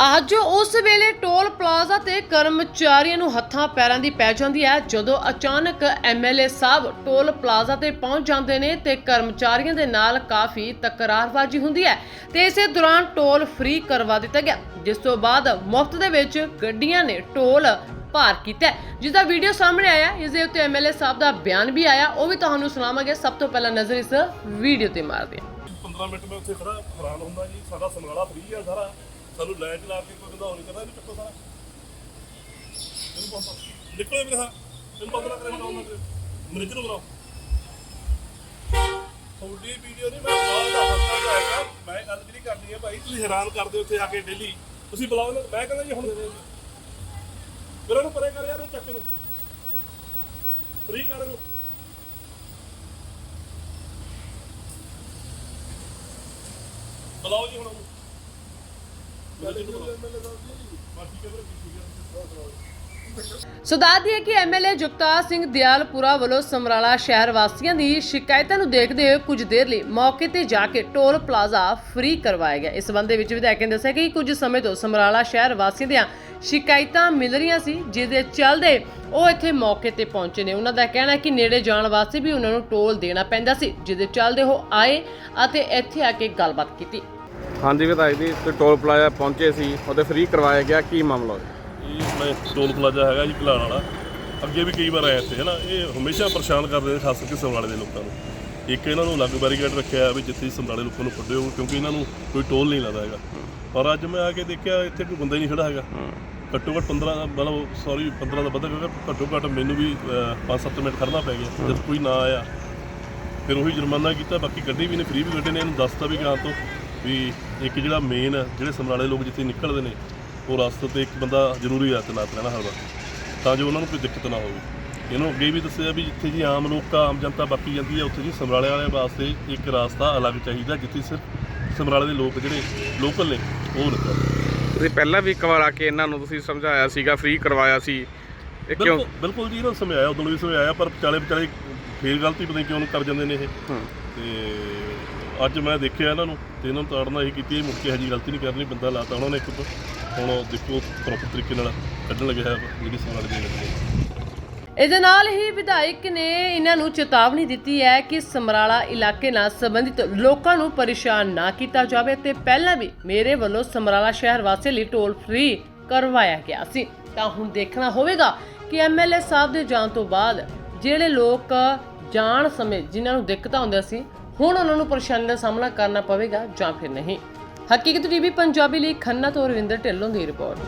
ਅੱਜ ਉਸ ਵੇਲੇ ਟੋਲ ਪਲਾਜ਼ਾ ਤੇ ਕਰਮਚਾਰੀਆਂ ਨੂੰ ਹੱਥਾਂ ਪੈਰਾਂ ਦੀ ਪੈ ਜਾਂਦੀ ਹੈ। ਜਦੋਂ ਅਚਾਨਕ ਐਮਐਲਏ ਸਾਹਿਬ ਟੋਲ ਪਲਾਜ਼ਾ ਤੇ ਪਹੁੰਚ ਜਾਂਦੇ ਨੇ ਤੇ ਕਰਮਚਾਰੀਆਂ ਦੇ ਨਾਲ ਕਾਫੀ ਤਕਰਾਰਬਾਜ਼ੀ ਹੁੰਦੀ ਹੈ ਤੇ ਇਸੇ ਦੌਰਾਨ ਟੋਲ ਫ੍ਰੀ ਕਰਵਾ ਦਿੱਤਾ ਗਿਆ ਜਿਸ ਤੋਂ ਬਾਅਦ ਮੁਫਤ ਦੇ ਵਿੱਚ ਗੱਡੀਆਂ ਨੇ ਟੋਲ ਭਾਰ ਕੀਤਾ ਹੈ, ਜਿਸ ਦਾ ਵੀਡੀਓ ਸਾਹਮਣੇ ਆਇਆ ਇਸ ਦੇ ਉੱਤੇ ਐਮਐਲਏ ਸਾਹਿਬ ਦਾ ਬਿਆਨ ਵੀ ਆਇਆ ਉਹ ਵੀ ਤੁਹਾਨੂੰ ਸੁਣਾਵਾਂਗੇ। ਸਭ ਤੋਂ ਪਹਿਲਾਂ ਨਜ਼ਰ ਇਸ ਵੀਡੀਓ ਤੇ ਮਾਰਦੇ ਹਾਂ। 15 ਮਿੰਟ ਮੈਂ ਉੱਥੇ ਖੜਾ ਹੈਰਾਨ ਹੁੰਦਾ ਜੀ ਸਾਡਾ ਸਮਰਾਲਾ ਫ੍ਰੀ ਆ ਸਾਰਾ। ਸਾਨੂੰ ਲਾਈਨ ਚਲਾ ਕੇ ਕੋਈ ਬੰਦਾ ਹੋ ਕਰਦਾ, ਇਹਨੂੰ ਚੱਕੋ ਸਾਰਾ। ਇਹਨੂੰ ਬੰਦ ਨਿਕਲੋ ਮੇਰੇ ਹਾਂ। ਇਹਨੂੰ ਬੰਦ ਨਾ ਕਰੇ ਬਣਾਉਂ ਮੈਂ ਨੂੰ ਬੁਲਾਓ। ਤੁਹਾਡੀ ਵੀਡੀਓ ਨਹੀਂ, ਮੈਂ ਬਾਹਰ ਦਾ ਹੱਕਾ ਜਾਏਗਾ ਮੈਂ ਗੱਲ ਜਿਹੜੀ ਕਰਨੀ ਹੈ ਭਾਈ, ਤੁਸੀਂ ਹੈਰਾਨ ਕਰਦੇ ਉੱਥੇ ਆ ਕੇ ਡੇਲੀ ਤੁਸੀਂ ਬੁਲਾਓ ਇਹਨੂੰ। ਮੈਂ ਕਹਿੰਦਾ ਜੀ ਹੁਣ ਫਿਰ ਉਹਨੂੰ ਪਰੇ ਕਰ ਯਾਰ ਉਹ ਚੱਕ ਨੂੰ ਫ੍ਰੀ ਕਰ ਇਹਨੂੰ। ਬੁਲਾਓ ਜੀ ਹੁਣ ਉਹਨੂੰ। ਮੈਨੇਜਰ ਨੂੰ ਹੈ ਕਿ ਐਮਐਲਏ ਜਗਤਾਰ ਸਿੰਘ ਦਿਆਲਪੁਰਾ ਵੱਲੋਂ ਸਮਰਾਲਾ ਸ਼ਹਿਰ ਵਾਸੀਆਂ ਦੀ ਸ਼ਿਕਾਇਤਾਂ ਨੂੰ ਦੇਖਦੇ ਹੋਏ ਕੁਝ ਦੇਰ ਲਈ ਮੌਕੇ ਤੇ ਜਾ ਕੇ ਟੋਲ ਪਲਾਜ਼ਾ ਫ੍ਰੀ ਕਰਵਾਇਆ ਗਿਆ। ਇਸ ਸੰਬੰਧ ਵਿੱਚ ਵਿਧਾਇਕ ਨੇ ਦੱਸਿਆ ਕਿ ਕੁਝ ਸਮੇਂ ਤੋਂ ਸਮਰਾਲਾ ਸ਼ਹਿਰ ਵਾਸੀਆਂ ਦੀਆਂ ਸ਼ਿਕਾਇਤਾਂ ਮਿਲ ਰਹੀਆਂ ਸੀ, ਜਿਹਦੇ ਚੱਲਦੇ ਉਹ ਇੱਥੇ ਮੌਕੇ ਤੇ ਪਹੁੰਚੇ ਨੇ। ਉਹਨਾਂ ਦਾ ਕਹਿਣਾ ਹੈ ਕਿ ਨੇੜੇ ਜਾਣ ਵਾਸਤੇ ਵੀ ਉਹਨਾਂ ਨੂੰ ਟੋਲ ਦੇਣਾ ਪੈਂਦਾ ਸੀ, ਜਿਹਦੇ ਚੱਲਦੇ ਉਹ ਆਏ ਅਤੇ ਇੱਥੇ ਆ ਕੇ ਗੱਲਬਾਤ ਕੀਤੀ। ਹਾਂਜੀ ਵਿਧਾਇਕ ਜੀ, ਤੇ ਟੋਲ ਪਲਾਜ਼ਾ ਪਹੁੰਚੇ ਸੀ, ਉਹਦੇ ਫ੍ਰੀ ਕਰਵਾਇਆ ਗਿਆ, ਕੀ ਮਾਮਲਾ ਹੋਇਆ ਇਹ ਮੈਂ ਟੋਲ ਪਲਾਜ਼ਾ ਹੈਗਾ ਜੀ, ਘਲਾਣ ਵਾਲਾ। ਅੱਗੇ ਵੀ ਕਈ ਵਾਰ ਆਇਆ ਇੱਥੇ ਹੈ ਨਾ ਇਹ ਹਮੇਸ਼ਾ ਪਰੇਸ਼ਾਨ ਕਰਦੇ ਨੇ, ਖਾਸ ਕਰਕੇ ਸਮਰਾਲੇ ਦੇ ਲੋਕਾਂ ਨੂੰ। ਇੱਕ ਇਹਨਾਂ ਨੂੰ ਅਲੱਗ ਬੈਰੀਕੇਡ ਰੱਖਿਆ ਵੀ ਜਿੱਥੇ ਸਮਰਾਲੇ ਲੋਕਾਂ ਨੂੰ ਕੱਢਿਓ ਕਿਉਂਕਿ ਇਹਨਾਂ ਨੂੰ ਕੋਈ ਟੋਲ ਨਹੀਂ ਲੱਗਦਾ ਹੈਗਾ। ਪਰ ਅੱਜ ਮੈਂ ਆ ਕੇ ਦੇਖਿਆ, ਇੱਥੇ ਕੋਈ ਬੰਦਾ ਹੀ ਨਹੀਂ ਖੜਾ ਹੈਗਾ। ਘੱਟੋ ਘੱਟ 15 ਮਤਲਬ ਸੌਰੀ 15 ਦਾ ਵੱਧ ਘੱਟੋ ਘੱਟ ਮੈਨੂੰ ਵੀ 5-7 ਮਿੰਟ ਖੜਨਾ ਪੈ ਗਿਆ, ਜਦ ਕੋਈ ਨਾ ਆਇਆ। ਫਿਰ ਉਹੀ ਜੁਰਮਾਨਾ ਕੀਤਾ, ਬਾਕੀ ਗੱਡੀ ਵੀ ਨੇ ਫ੍ਰੀ ਵੀ ਗੱਡੇ ਨੇ, ਇਹਨੂੰ ਦੱਸਤਾ ਵੀ ਗਾਂ ਤੋਂ। ਵੀ ਇੱਕ ਜਿਹੜਾ ਮੇਨ ਜਿਹੜੇ ਸਮਰਾਲੇ ਲੋਕ ਜਿੱਥੇ ਨਿਕਲਦੇ ਨੇ ਉਹ ਰਸਤੇ ਤੇ ਇੱਕ ਬੰਦਾ ਜ਼ਰੂਰੀ ਆ ਤਨਾਤ ਰਹਿਣਾ ਹਰ ਵਕਤ। ਤਾਂ ਜੋ ਉਹਨਾਂ ਨੂੰ ਕੋਈ ਦਿੱਕਤ ਨਾ ਹੋਵੇ। ਇਹਨੂੰ ਅੱਗੇ ਵੀ ਦੱਸਿਆ ਵੀ ਜਿੱਥੇ ਜੀ ਆਮ ਲੋਕ ਆਮ ਜਨਤਾ ਬਾਕੀ ਜਾਂਦੀ ਹੈ ਉੱਥੇ ਜੀ ਸਮਰਾਲੇ ਵਾਲਿਆਂ ਵਾਸਤੇ ਇੱਕ ਰਸਤਾ ਅਲੱਗ ਚਾਹੀਦਾ ਜਿੱਥੇ ਸਿਰਫ ਸਮਰਾਲੇ ਦੇ ਲੋਕ ਜਿਹੜੇ ਲੋਕਲ ਨੇ ਉਹ ਨਿਕਲਣ। ਤੁਸੀਂ ਪਹਿਲਾਂ ਵੀ ਇੱਕ ਵਾਰ ਆ ਕੇ ਇਹਨਾਂ ਨੂੰ ਤੁਸੀਂ ਸਮਝਾਇਆ ਸੀਗਾ ਫ੍ਰੀ ਕਰਵਾਇਆ ਸੀ। ਇਹ ਕਿਉਂ? ਬਿਲਕੁਲ ਬਿਲਕੁਲ ਜੀ ਇਹਨਾਂ ਨੂੰ ਸਮਝਾਇਆ ਉਦੋਂ ਵੀ ਸਮਝਾਇਆ ਪਰ ਵਿਚਾਲੇ ਵਿਚਾਲੇ ਫੇਰ ਗਲਤੀ ਪਤਾ ਨਹੀਂ ਕਿਉਂ ਕਰ ਜਾਂਦੇ ਨੇ ਇਹ। ਤੇ ਅੱਜ ਮੈਂ ਦੇਖਿਆ ਇਹਨਾਂ ਨੂੰ ਤੇ ਇਹਨਾਂ ਨੂੰ ਤਾੜਨਾ ਇਹ ਕੀਤੀ ਇਹ ਮੁੜ ਕੇ ਹਜੀ ਗਲਤੀ ਨਹੀਂ ਕਰਨੀ, ਬੰਦਾ ਲਾਤਾ ਉਹਨਾਂ ਨੇ ਇੱਕ ਹੁਣ ਦੇਖੋ ਪ੍ਰੋਪਰ ਤਰੀਕੇ ਨਾਲ ਕੱਢਣ ਲੱਗਿਆ ਜਿਹੜੀ ਸਮਾਲ ਦੇ ਲੱਗੇ ਇਹਦੇ ਨਾਲ ਹੀ ਵਿਧਾਇਕ ਨੇ ਇਹਨਾਂ ਨੂੰ ਚੇਤਾਵਨੀ ਦਿੱਤੀ ਹੈ ਕਿ ਸਮਰਾਲਾ ਇਲਾਕੇ ਨਾਲ ਸੰਬੰਧਿਤ ਲੋਕਾਂ ਨੂੰ ਪਰੇਸ਼ਾਨ ਨਾ ਕੀਤਾ ਜਾਵੇ ਤੇ ਪਹਿਲਾਂ ਵੀ ਮੇਰੇ ਵੱਲੋਂ ਸਮਰਾਲਾ ਸ਼ਹਿਰ ਵਾਸੀਆਂ ਲਈ ਟੋਲ ਫ੍ਰੀ ਕਰਵਾਇਆ ਗਿਆ ਸੀ। ਤਾਂ ਹੁਣ ਦੇਖਣਾ ਹੋਵੇਗਾ ਕਿ ਐਮਐਲਏ ਸਾਹਿਬ ਦੇ ਜਾਣ ਤੋਂ ਬਾਅਦ ਜਿਹੜੇ ਲੋਕ ਜਾਣ ਸਮੇਂ ਜਿਨ੍ਹਾਂ ਨੂੰ ਦਿੱਕਤਾਂ ਹੁੰਦੀਆਂ ਸੀ ਹੁਣ ਉਹਨਾਂ ਨੂੰ ਪਰੇਸ਼ਾਨੀ ਦਾ ਸਾਹਮਣਾ ਕਰਨਾ ਪਵੇਗਾ ਜਾਂ ਫਿਰ ਨਹੀਂ। ਹਕੀਕਤ ਟੀਵੀ ਪੰਜਾਬੀ ਲਈ ਖੰਨਾ ਤੋਂ ਰਵਿੰਦਰ ਢਿੱਲੋਂ ਦੀ ਰਿਪੋਰਟ।